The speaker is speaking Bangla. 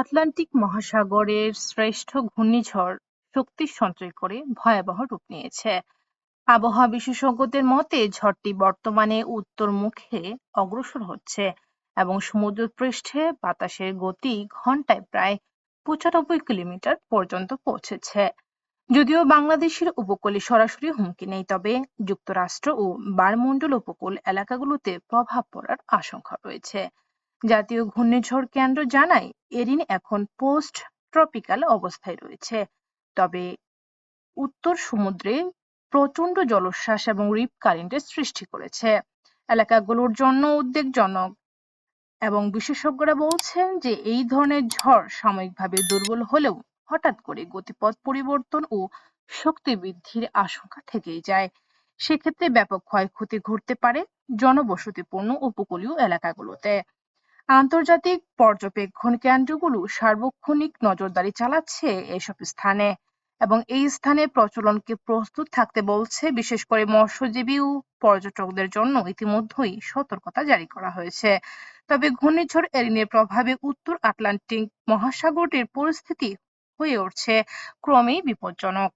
আটলান্টিক মহাসাগরের শ্রেষ্ঠ ঘূর্ণিঝড় শক্তি সঞ্চয় করে ভয়াবহ রূপ নিয়েছে। আবহাওয়া বিশেষজ্ঞদের মতে, ঝড়টি বর্তমানে উত্তর মুখে অগ্রসর হচ্ছে এবং সমুদ্র পৃষ্ঠে বাতাসের গতি ঘন্টায় প্রায় পঁচানব্বই কিলোমিটার পর্যন্ত পৌঁছেছে। যদিও বাংলাদেশের উপকূলে সরাসরি হুমকি নেই, তবে যুক্তরাষ্ট্র ও বারমণ্ডল উপকূল এলাকাগুলোতে প্রভাব পড়ার আশঙ্কা রয়েছে। জাতীয় ঘূর্ণিঝড় কেন্দ্র জানায় এরিন এখন পোস্ট ট্রপিক্যাল অবস্থায় রয়েছে। তবে উত্তর সমুদ্রে প্রচণ্ড জলোচ্ছ্বাস এবং রিপ কারেন্টের সৃষ্টি করেছে। এলাকাগুলোর জন্য উদ্বেগজনক এবং বিশেষজ্ঞরা বলছেন যে এই ধরনের ঝড় সাময়িকভাবে দুর্বল হলেও হঠাৎ করে গতিপথ পরিবর্তন ও শক্তি বৃদ্ধির আশঙ্কা থেকেই যায়। সেক্ষেত্রে ব্যাপক ক্ষয়ক্ষতি ঘটতে পারে জনবসতিপূর্ণ উপকূলীয় এলাকাগুলোতে। আন্তর্জাতিক পর্যবেক্ষণ কেন্দ্রগুলো সার্বক্ষণিক নজরদারি চালাচ্ছে এসব স্থানে এবং এই স্থানে প্রচলনকে প্রস্তুত থাকতে বলছে, বিশেষ করে মৎস্যজীবী ও পর্যটকদের জন্য ইতিমধ্যেই সতর্কতা জারি করা হয়েছে। তবে ঘূর্ণিঝড় এরিনের প্রভাবে উত্তর আটলান্টিক মহাসাগরটির পরিস্থিতি হয়ে উঠছে, ক্রমেই বিপজ্জনক।